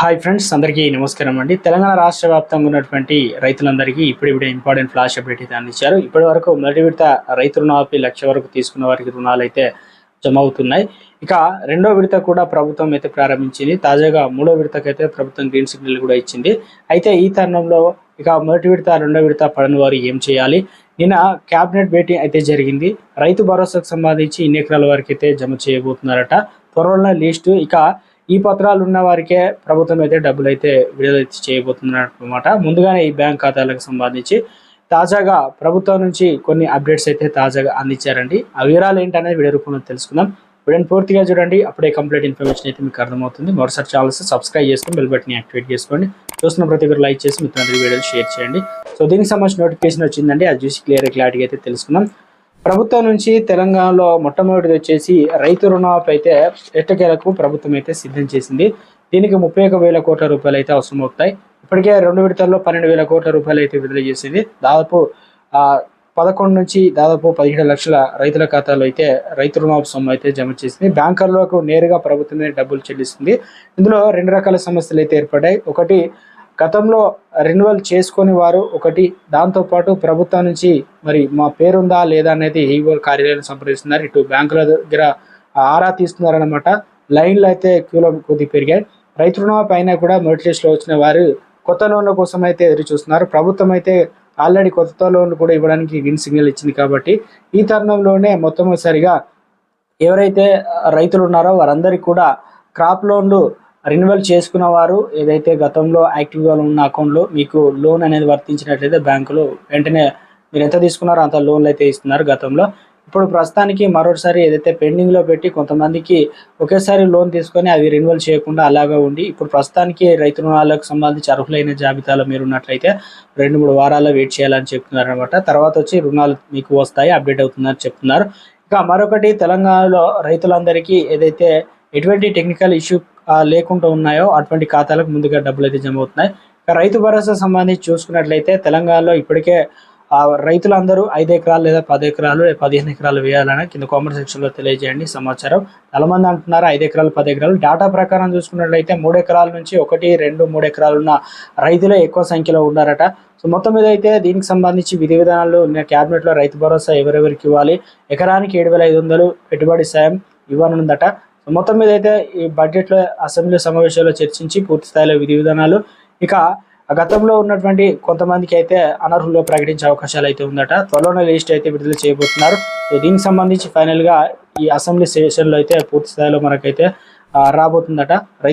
Hi friends అందరికీ నమస్కారం అండి. తెలంగాణ రాష్ట్ర వ్యాప్తంగా ఉన్నటువంటి రైతులందరికీ ఇప్పుడిప్పుడే ఇంపార్టెంట్ ఫ్లాష్ అప్డేట్ అయితే అందించారు. ఇప్పటి వరకు మొదటి విడత రైతు రుణమాఫీ లక్ష వరకు తీసుకున్న వారికి రుణాలు అయితే జమ అవుతున్నాయి. ఇక రెండో విడత కూడా ప్రభుత్వం అయితే ప్రారంభించింది. తాజాగా మూడో విడతకైతే ప్రభుత్వం గ్రీన్ సిగ్నల్ కూడా ఇచ్చింది. అయితే ఈ తరుణంలో ఇక మొదటి విడత రెండో విడత పడని వారు ఏం చేయాలి? నిన్న క్యాబినెట్ భేటీ అయితే జరిగింది. రైతు భరోసాకు సంబంధించి ఇన్ని ఎకరాల వరకు అయితే జమ చేయబోతున్నారట. త్వరలో లిస్టు ఇక ఈ పత్రాలు ఉన్న వారికే ప్రభుత్వం అయితే డబ్బులు అయితే విడుదల చేయబోతున్నమాట ముందుగానే ఈ బ్యాంక్ ఖాతాలకు సంబంధించి తాజాగా ప్రభుత్వం నుంచి కొన్ని అప్డేట్స్ అయితే తాజాగా అందించారండి. ఆ వివరాలు ఏంటనేది వీడియో రూపంలో తెలుసుకుందాం. వీడియోని పూర్తిగా చూడండి. అప్పుడే కంప్లీట్ ఇన్ఫర్మేషన్ అయితే మీకు అర్థమవుతుంది. మరోసారి ఛానల్స్ సబ్స్క్రైబ్ చేసుకొని బెల్ బటన్ యాక్టివేట్ చేసుకోండి. చూస్తున్న ప్రతి ఒక్కరు లైక్ చేసి మిత్రులందరి వీడియోలు షేర్ చేయండి. సో దీనికి సంబంధించిన నోటిఫికేషన్ వచ్చిందండి. అది చూసి క్లియర్ క్లారిటీ అయితే తెలుసుకుందాం. ప్రభుత్వం నుంచి తెలంగాణలో మొట్టమొదటిది వచ్చేసి రైతు రుణమాఫీ అయితే ఎట్టకేలకు ప్రభుత్వం అయితే సిద్ధం చేసింది. దీనికి ముప్పై ఒక వేల కోట్ల రూపాయలు అయితే అవసరం అవుతాయి ఇప్పటికే రెండు విడతల్లో పన్నెండు వేల కోట్ల రూపాయలు అయితే విడుదల చేసింది. దాదాపు పదకొండు నుంచి దాదాపు పదిహేడు లక్షల రైతుల ఖాతాలో అయితే రైతు రుణమాఫీ సొమ్ము అయితే జమ చేసింది. బ్యాంకర్లకు నేరుగా ప్రభుత్వమే డబ్బులు చెల్లిస్తుంది. ఇందులో రెండు రకాల సమస్యలు అయితే ఏర్పడ్డాయి. ఒకటి గతంలో రెన్యువల్ చేసుకొని వారు ఒకటి దాంతోపాటు ప్రభుత్వం నుంచి మరి మా పేరుందా లేదా అనేది ఈఓ కార్యాలయం సంప్రదిస్తున్నారు. ఇటు బ్యాంకుల దగ్గర ఆరా తీస్తున్నారనమాట లైన్లు అయితే క్యూలో కొద్ది పెరిగాయి. రైతు రుణమాఫీ పైన కూడా మెరిట్ లిస్ట్లో వచ్చిన వారు కొత్త లోన్ల కోసం అయితే ఎదురు చూస్తున్నారు ప్రభుత్వం అయితే ఆల్రెడీ కొత్త లోన్లు కూడా ఇవ్వడానికి గ్రీన్ సిగ్నల్ ఇచ్చింది కాబట్టి ఈ తరుణంలోనే మొట్టమొదటిసారిగా ఎవరైతే రైతులు ఉన్నారో వారందరికీ కూడా క్రాప్ లోన్లు రెన్యువల్ చేసుకున్న వారు ఏదైతే గతంలో యాక్టివ్గా ఉన్న అకౌంట్లో మీకు లోన్ అనేది వర్తించినట్లయితే బ్యాంకులు వెంటనే మీరు ఎంత తీసుకున్నారో అంత లోన్లు అయితే ఇస్తున్నారు గతంలో. ఇప్పుడు ప్రస్తుతానికి మరోసారి ఏదైతే పెండింగ్లో పెట్టి కొంతమందికి ఒకేసారి లోన్ తీసుకొని అవి రెన్యువల్ చేయకుండా అలాగే ఉండి ఇప్పుడు ప్రస్తుతానికి రైతు రుణాలకు సంబంధించి అర్హులైన జాబితాలో మీరు ఉన్నట్లయితే రెండు మూడు వారాల్లో వెయిట్ చేయాలని చెప్తున్నారు అనమాట తర్వాత వచ్చి రుణాలు మీకు వస్తాయి అప్డేట్ అవుతుందని చెప్తున్నారు. ఇక మరొకటి తెలంగాణలో రైతులందరికీ ఏదైతే ఎటువంటి టెక్నికల్ ఇష్యూ లేకుండా ఉన్నాయో అటువంటి ఖాతాలకు ముందుగా డబ్బులు అయితే జమ అవుతున్నాయి. రైతు భరోసా సంబంధించి చూసుకున్నట్లయితే తెలంగాణలో ఇప్పటికే రైతులందరూ ఐదు ఎకరాలు లేదా పది ఎకరాలు పదిహేను ఎకరాలు వేయాలని కింద కామెంట్ సెక్షన్లో తెలియజేయండి. సమాచారం చాలా మంది అంటున్నారు ఐదు ఎకరాలు పది ఎకరాలు. డేటా ప్రకారం చూసుకున్నట్లయితే మూడు ఎకరాల నుంచి ఒకటి రెండు మూడు ఎకరాలు ఉన్న రైతులే ఎక్కువ సంఖ్యలో ఉన్నారట. సో మొత్తం మీద అయితే దీనికి సంబంధించి విధి విధానాలు క్యాబినెట్లో రైతు భరోసా ఎవరెవరికి ఇవ్వాలి? ఎకరానికి ఏడు వేల ఐదు వందలు పెట్టుబడి సాయం ఇవ్వనుందట. మొత్తం మీద అయితే ఈ బడ్జెట్లో అసెంబ్లీ సమావేశాల్లో చర్చించి పూర్తి స్థాయిలో విధి విధానాలు ఇక గతంలో ఉన్నటువంటి కొంతమందికి అయితే అనర్హులు ప్రకటించే అవకాశాలు అయితే ఉందట. త్వరలోనే లిస్ట్ అయితే విడుదల చేయబోతున్నారు. దీనికి సంబంధించి ఫైనల్గా ఈ అసెంబ్లీ సెషన్లో అయితే పూర్తి స్థాయిలో మనకైతే రాబోతుందట.